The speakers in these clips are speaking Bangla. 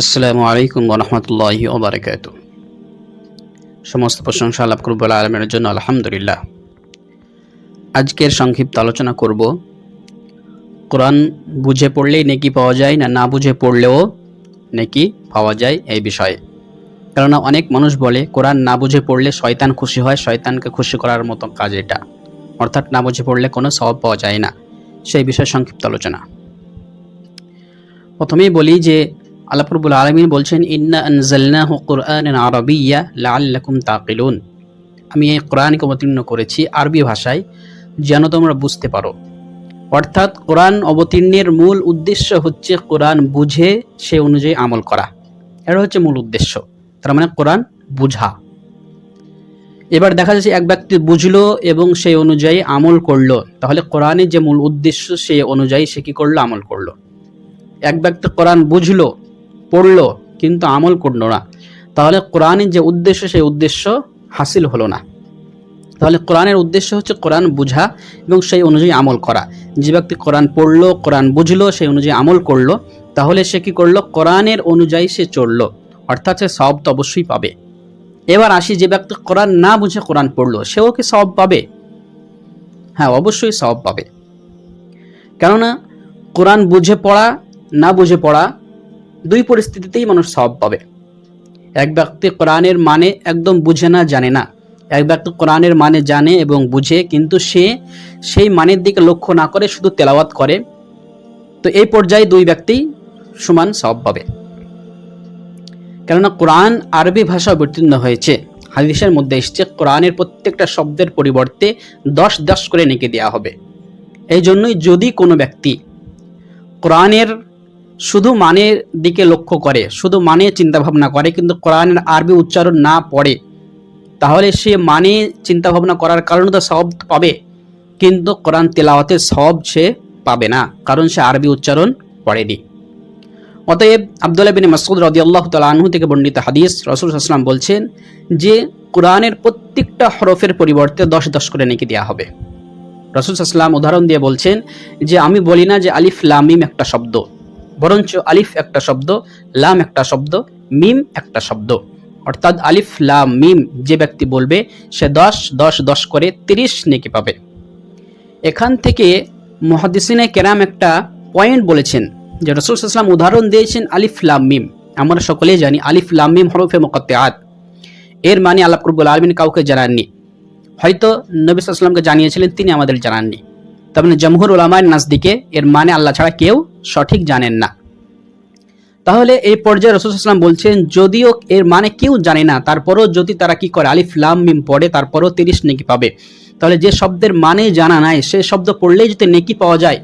আসসালামু আলাইকুম রহমতুল্লাহি ওবরাকাত সমস্ত প্রশংসা আল্লাহ করবুল আলমের জন্য, আলহামদুলিল্লাহ। আজকের সংক্ষিপ্ত আলোচনা করব, কোরআন বুঝে পড়লেই নেকি পাওয়া যায় না না বুঝে পড়লেও নেকি পাওয়া যায় এই বিষয়ে। কেননা অনেক মানুষ বলে, কোরআন না বুঝে পড়লে শয়তান খুশি হয়, শয়তানকে খুশি করার মতো কাজ এটা। অর্থাৎ না বুঝে পড়লে কোনো স্বভাব পাওয়া যায় না। সেই বিষয়ে সংক্ষিপ্ত আলোচনা। প্রথমেই বলি যে আল্লাহ রব্বুল আলমিন বলছেন, ইন্না আনজালনাহু কুরআন আরবিয়া লাআল্লাকুম তাকিলুন। আমি এই কোরআনকে অবতীর্ণ করেছি আরবি ভাষায়, যেন তোমরা বুঝতে পারো। অর্থাৎ কোরআন অবতীর্ণের মূল উদ্দেশ্য হচ্ছে কোরআন বুঝে সে অনুযায়ী আমল করা। এটা হচ্ছে মূল উদ্দেশ্য। তার মানে কোরআন বুঝা। এবার দেখা যাচ্ছে এক ব্যক্তি বুঝলো এবং সেই অনুযায়ী আমল করল। তাহলে কোরআনের যে মূল উদ্দেশ্য সেই অনুযায়ী সে কি করল? আমল করল। এক ব্যক্তি কোরআন বুঝলো পড়ল, কিন্তু আমল করল না। তাহলে কোরআনের যে উদ্দেশ্য, সেই উদ্দেশ্য হাসিল হলো না। তাহলে কোরআনের উদ্দেশ্য হচ্ছে কোরআন বুঝা এবং সেই অনুযায়ী আমল করা। যে ব্যক্তি কোরআন পড়ল, কোরআন বুঝলো, সেই অনুযায়ী আমল করল, তাহলে সে কি করল? কোরআনের অনুযায়ী সে চলল। অর্থাৎ সে সব তো অবশ্যই পাবে। এবার আসি, যে ব্যক্তি কোরআন না বুঝে কোরআন পড়ল, সেও কি সব পাবে? হ্যাঁ অবশ্যই সব পাবে। কেননা, কোরআন বুঝে পড়া, না বুঝে পড়া দুই পরিস্থিতিতেই মানুষ সব পাবে। এক ব্যক্তি কোরআনের মানে একদম বুঝে না, জানে না। এক ব্যক্তি কোরআনের মানে জানে এবং বুঝে, কিন্তু সে সেই মানের দিকে লক্ষ্য না করে শুধু তেলাওয়াত করে। তো এই পর্যায়ে দুই ব্যক্তি সমান সব পাবে। কেননা কোরআন আরবি ভাষা অবতীর্ণ হয়েছে। হাদিসের মধ্যে এসছে, কোরআনের প্রত্যেকটা শব্দের পরিবর্তে দশ দশ করে নেকে দেওয়া হবে। এই জন্যই যদি কোনো ব্যক্তি কোরআনের শুধু মানের দিকে লক্ষ্য করে, শুধু মানে চিন্তা ভাবনা করে, কিন্তু কোরআনের আরবি উচ্চারণ না পড়ে, তাহলে সে মানে চিন্তা ভাবনা করার কারণে তো সব পাবে, কিন্তু কোরআন তেলাওয়াতে সব সে পাবে না, কারণ সে আরবি উচ্চারণ পড়েনি। অতএব আবদুল্লাহ বিন মাসুদ রদি আল্লাহ তালু থেকে বর্ণিত হাদিস রসুল আসলাম বলছেন যে, কোরআনের প্রত্যেকটা হরফের পরিবর্তে দশ দশ করে নেকি দেওয়া হবে। রসুল আসলাম উদাহরণ দিয়ে বলছেন যে, আমি বলি না যে আলিফ লামিম একটা শব্দ বরঞ্চ আলিফ একটা শব্দ, লাম একটা শব্দ, মিম একটা শব্দ। অর্থাৎ আলিফ, লাম, মিম যে ব্যক্তি বলবে, সে দশ দশ দশ করে তিরিশ নেকি পাবে। এখান থেকে মহাদিসিনে কেরাম একটা পয়েন্ট বলেছেন যে রসুল ইসলাম উদাহরণ দিয়েছেন আলিফ, লাম, মিম। আমরা সকলেই জানি আলিফ, লাম, মিম হরফে মোকাত্তেআত। এর মানে আল্লাহ করবুল আলমিন কাউকে জানাননি। হয়তো নবী সাল্লামকে জানিয়েছিলেন, তিনি আমাদের জানাননি। তার মানে জমহুর ওলামায় নাজদিকে এর মানে আল্লাহ ছাড়া কেউ সঠিক জানেন না। তাহলে এই পর্যায়ে রসুল ইসলাম বলছেন, যদিও এর মানে কেউ জানে না, তারপরও যদি তারা কি করে, আলিফ, লাম, মিম পড়ে, তারপরও তিরিশ নেকি পাবে। তাহলে যে শব্দের মানে জানা নাই, সে শব্দ পড়লেই যদি নেকি পাওয়া যায়,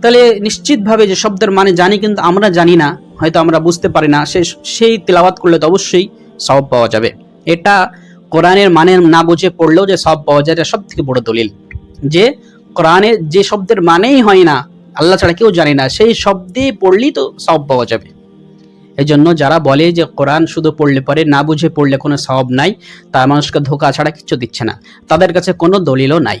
তাহলে নিশ্চিতভাবে যে শব্দের মানে জানি কিন্তু আমরা জানি না, হয়তো আমরা বুঝতে পারি না, সে সেই তেলাওয়াত করলে তো অবশ্যই সব পাওয়া যাবে। এটা কোরআনের মানে না বুঝে পড়লেও যে সব পাওয়া যায়, এটা সব থেকে বড় দলিল। যে কোরআনের যে শব্দের মানেই হয় না, আল্লাহ ছাড়া কেউ জানে না, সেই শব্দে পড়লেই তো সব পাওয়া যাবে। এই জন্য যারা বলে যে কোরআন শুধু পড়লে পরে, না বুঝে পড়লে কোনো সব নাই, তার মানুষকে ধোকা ছাড়া কিছু দিচ্ছে না। তাদের কাছে কোনো দলিলও নাই।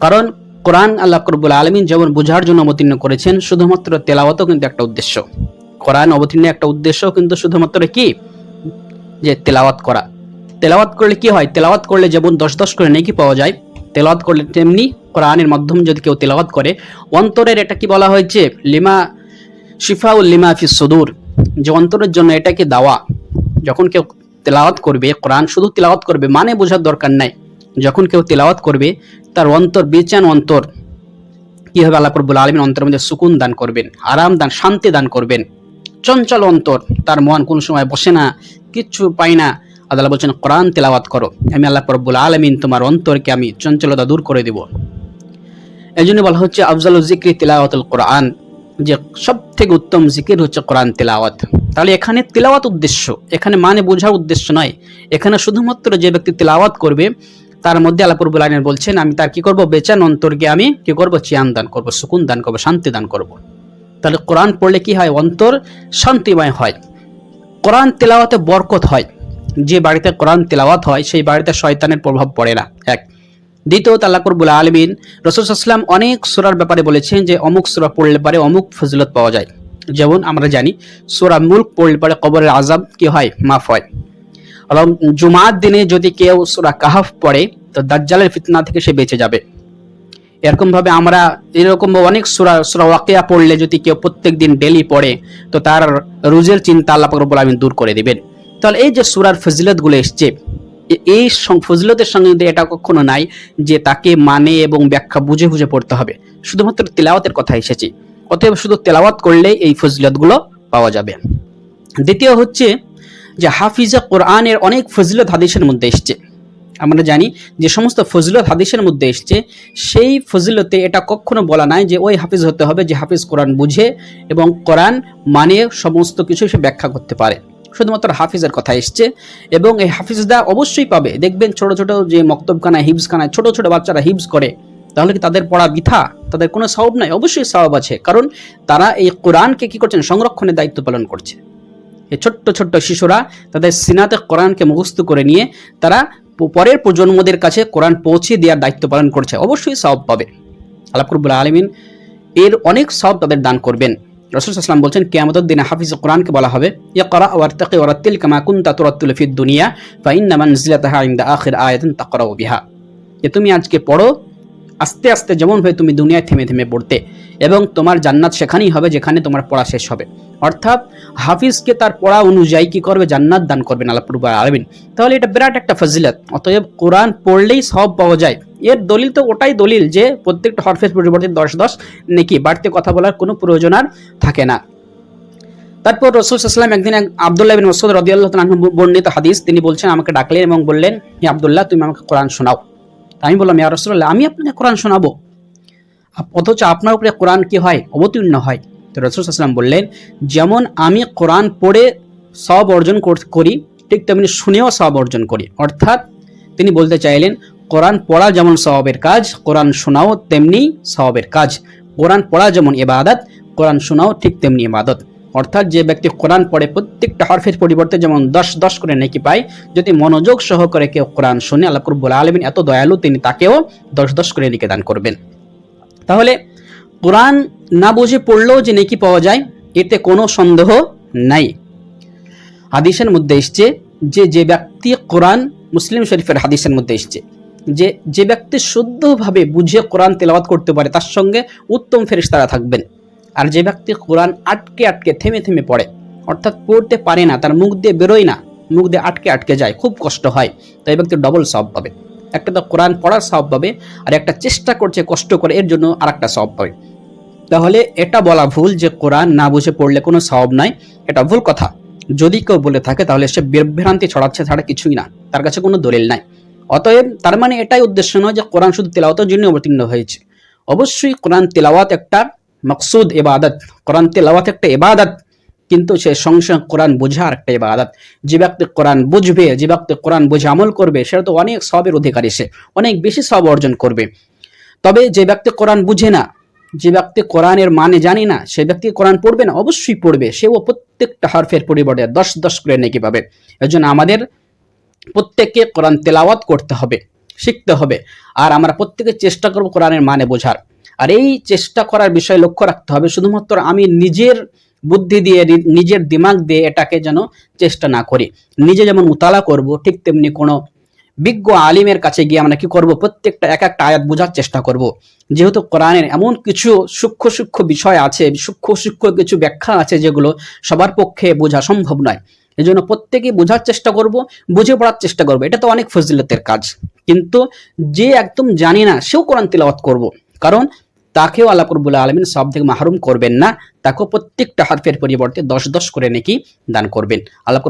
কারণ কোরআন আল্লাহ করবুল আলমিন যেমন বোঝার জন্য অবতীর্ণ করেছেন, শুধুমাত্র তেলাওয়াতও কিন্তু একটা উদ্দেশ্য। কোরআন অবতীর্ণের একটা উদ্দেশ্য কিন্তু শুধুমাত্র কি? যে তেলাওয়াত করা। তেলাওয়াত করলে কি হয়? তেলাওয়াত করলে যেমন দশ দশ করে নেকি পাওয়া যায় তেলাওয়াত করলে তেমনি কোরআনের মাধ্যমে যদি কেউ তেলাওয়াত করে, অন্তরের এটা কি বলা হয়েছে লিমা, শিফাউল লিমা ফি সুদূর। যে অন্তরের জন্য এটা কি দাওয়া। যখন কেউ তেলাওয়াত করবে, কোরআন শুধু তেলাওয়াত করবে মানে বোঝার দরকার নাই। যখন কেউ তেলাওয়াত করবে, তার অন্তর বেচান অন্তর। কি হবে আল্লাহ রব্বুল আলমিন অন্তরের মধ্যে সুকুন দান করবেন, আরাম দান, শান্তি দান করবেন। চঞ্চল অন্তর, তার মন কোনো সময় বসে না, কিচ্ছু পায় না। আল্লাহ বলছেন, কোরআন তেলাওয়াত করো। আমি আল্লাহ রব্বুল আলমিন তোমার অন্তরকে আমি চঞ্চলতা দূর করে দিব। এই জন্য বলা হচ্ছে, আফজাল জিক্রি তেলাওয়াতুল কোরআন যে সব থেকে উত্তম জিকির হচ্ছে কোরআন তেলাওয়াত। তাহলে এখানে তেলাওয়াত উদ্দেশ্য, এখানে মানে বোঝার উদ্দেশ্য নয়। এখানে শুধুমাত্র যে ব্যক্তি তেলাওয়াত করবে, তার মধ্যে আল্লাপুরবুল আইনের বলছেন, আমি তার কি করব? বেচান অন্তরকে আমি কি করব? চিয়ান দান করব, সুকুন দান করব, শান্তি দান করব। তাহলে কোরআন পড়লে কি হয়? অন্তর শান্তিময় হয়। কোরআন তেলাওয়াতে বরকত হয়। যে বাড়িতে কোরআন তেলাওয়াত হয়, সেই বাড়িতে শয়তানের প্রভাব পড়ে না। এক। দ্বিতীয়ত আল্লাহ করবুল আলমিন রসুলাম অনেক সুরার ব্যাপারে বলেছেন যে, অমুক সুরা পড়লে পারে অমুক ফজিলত পাওয়া যায়। যেমন আমরা জানি, সুরা মুল্ক পড়লে পরে কবরের আজাব কি হয়? মাফ হয়। এবং জুমার দিনে যদি কেউ সুরা কাহাফ পড়ে, তো দাজ্জালের ফিতনা থেকে সে বেঁচে যাবে। এরকম ভাবে আমরা এরকম অনেক সুরা সুরা ওয়াকিয়া পড়লে যদি কেউ প্রত্যেক দিন ডেলি পড়ে, তো তার রুজের চিন্তা আল্লাহ পাক রব্বুল আলামিন দূর করে দিবেন। তাহলে এই যে সুরার ফজিলতগুলো এসছে এই ফজিলতের সঙ্গে কিন্তু এটা কখনো নাই যে তাকে মানে এবং ব্যাখ্যা বুঝে বুঝে পড়তে হবে, শুধুমাত্র তেলাওয়াতের কথা এসেছে, অতএব শুধু তেলাওয়াত করলেই এই ফজিলতগুলো পাওয়া যাবে। দ্বিতীয় হচ্ছে যে হাফিজা কোরআনের অনেক ফজিলত হাদিসের মধ্যে এসছে। আমরা জানি যে সমস্ত ফজিলত হাদিসের মধ্যে এসছে, সেই ফজিলতে এটা কখনো বলা নাই যে ওই হাফিজ হতে হবে যে হাফিজ কোরআন বুঝে এবং কোরআন মানে সমস্ত কিছু সে ব্যাখ্যা করতে পারে। শুধুমাত্র হাফিজের কথা এসছে এবং এই হাফিজদা অবশ্যই পাবে। দেখবেন ছোট ছোট যে মক্তবখানায়, হিবসখানায় ছোট ছোট বাচ্চারা হিবস করে, তাহলে কি তাদের পড়া বৃথা? তাদের কোনো সওয়াব নাই? অবশ্যই সওয়াব আছে, কারণ তারা এই কোরআনকে কি করছেন? সংরক্ষণের দায়িত্ব পালন করছে। এই ছোট্ট ছোট্ট শিশুরা তাদের সিনাতে কোরআনকে মুখস্থ করে নিয়ে তারা পরের প্রজন্মদের কাছে কোরআন পৌঁছে দেওয়ার দায়িত্ব পালন করছে। অবশ্যই সওয়াব পাবে। আল্লাহ করবুল আলমিন এর অনেক সব তাদের দান করবেন। রসুল বলছেন, কেয়ামতের দিনে হাফিজ কোরআনকে বলা হবে করা তুরাত্তুল ফিদ দুনিয়া তাকরাউ বিহা। যে তুমি আজকে পড়ো, আস্তে আস্তে যেমন ভাবে তুমি দুনিয়ায় থেমে থেমে পড়তে, এবং তোমার জান্নাত সেখানেই হবে যেখানে তোমার পড়া শেষ হবে। অর্থাৎ হাফিজকে তার পড়া অনুযায়ী কি করবে? জান্নাত দান করবেন আল্লাহ আলমিন। তাহলে এটা বিরাট একটা ফজিলত, অতএব কোরআন পড়লেই সব পাওয়া যায়। এর দলিল তো ওটাই দলিল যে প্রত্যেকটা হরফের পরিবর্তে দশ দশ নেকি, বাড়তে কথা বলার কোনো প্রয়োজন আর থাকে না। তারপর রসুল সাল্লাম একদিন এক আবদুল্লাহ বিন মসুদ রদিয়াল্লাহ বর্ণিত হাদিস, তিনি বলছেন, আমাকে ডাকলেন এবং বললেন, হে আবদুল্লাহ, তুমি আমাকে কোরআন শোনাও। আমি বললাম, ইয়া রসুল্লাহ আমি আপনাকে কোরআন শোনাবো? অথচ আপনার উপরে কোরআন কি হয়? অবতীর্ণ হয়। তো রসুল সাল্লাম বললেন, যেমন আমি কোরআন পড়ে সব অর্জন করি ঠিক তেমনি শুনেও সব অর্জন করি। অর্থাৎ তিনি বলতে চাইলেন কোরআন পড়া যেমন সওয়াবের কাজ, কোরআন শোনাও তেমনি সওয়াবের কাজ। কোরআন পড়া যেমন ইবাদত, কোরআন শোনাও ঠিক তেমনি ইবাদত। অর্থাৎ যে ব্যক্তি কোরআন পড়ে, প্রত্যেকটা হরফের পরিবর্তে যেমন দশ দশ করে নেকি পায়, যদি মনোযোগ সহকারে কেউ কোরআন শুনে, আল্লাহ করবুল আলমিন এত দয়ালু তিনি তাকেও দশ দশ করে নেকি দান করবেন। তাহলে কোরআন না বুঝে পড়লেও যে নেকি পাওয়া যায়, এতে কোনো সন্দেহ নাই। হাদিসের মধ্যে এসছে যে যে ব্যক্তি কোরআন মুসলিম শরীফের হাদিসের মধ্যে এসছে। যে যে ব্যক্তি শুদ্ধভাবে বুঝে কোরআন তেলাওয়াত করতে পারে, তার সঙ্গে উত্তম ফেরিস্তারা থাকবেন। আর যে ব্যক্তি কোরআন আটকে আটকে থেমে থেমে পড়ে, অর্থাৎ পড়তে পারে না, তার মুখ দিয়ে বেরোয় না, মুখ দিয়ে আটকে আটকে যায়, খুব কষ্ট হয় তাই ব্যক্তি ডবল সব পাবে। একটা তো কোরআন পড়ার সব পাবে, আর একটা চেষ্টা করছে কষ্ট করে, এর জন্য আর একটা সব পাবে। তাহলে এটা বলা ভুল যে কোরআন না বুঝে পড়লে কোনো সব নাই, এটা ভুল কথা। যদি কেউ বলে থাকে, তাহলে সে বিভ্রান্তি ছড়াচ্ছে ছাড়া কিছুই না, তার কাছে কোনো দলিল নাই। অতএব তার মানে এটাই উদ্দেশ্য নয় যে কোরআন শুধু তেলাওয়াতের জন্য অবতীর্ণ হয়েছে। অবশ্যই কোরআন তেলাওয়াত একটা মকসুদ এবাদত কোরআন তেলাওয়াত একটা এবাদত কিন্তু সে সঙ্গে কোরআন বোঝার একটা ইবাদত। যে ব্যক্তি কোরআন বুঝবে, যে ব্যক্তি কোরআন বুঝে আমল করবে, সেটা তো অনেক সবের অধিকারী সে, অনেক বেশি সব অর্জন করবে। তবে যে ব্যক্তি কোরআন বুঝে না, যে ব্যক্তি কোরআনের মানে জানি না, সে ব্যক্তি কোরআন পড়বে না? অবশ্যই পড়বে। সেও প্রত্যেকটা হরফের পরিবর্তে দশ দশ করে নেকি পাবে। এর জন্য আমাদের প্রত্যেককে কোরআন তেলাওয়াত করতে হবে, শিখতে হবে। আর আমরা প্রত্যেকে চেষ্টা করব কোরআনের মানে বোঝার। আর এই চেষ্টা করার বিষয়ে লক্ষ্য রাখতে হবে, শুধুমাত্র আমি নিজের বুদ্ধি দিয়ে নিজের দিমাগ দিয়ে এটাকে যেন চেষ্টা না করি। নিজে যেমন মুতালা করব, ঠিক তেমনি কোনো বিজ্ঞ আলিমের কাছে গিয়ে আমরা কি করব, প্রত্যেকটা এক একটা আয়াত বোঝার চেষ্টা করব। যেহেতু কোরআনের এমন কিছু সূক্ষ্ম সূক্ষ্ম বিষয় আছে, সূক্ষ্ম সূক্ষ্ম কিছু ব্যাখ্যা আছে যেগুলো সবার পক্ষে বোঝা সম্ভব নয়। এই জন্য প্রত্যেকে বোঝার চেষ্টা করব, বুঝে পড়ার চেষ্টা করব। এটা তো অনেক ফজিলতের কাজ। কিন্তু যে একদম জানি না, সেও কোরআন তিলাওয়াত করব। কারণ তাকেও আল্লাহ করবুল আলমিন সব থেকে মাহরুম করবেন না, তাকেও প্রত্যেকটা হারফের পরিবর্তে দশ দশ করে নাকি দান করবেন। আল্লাহ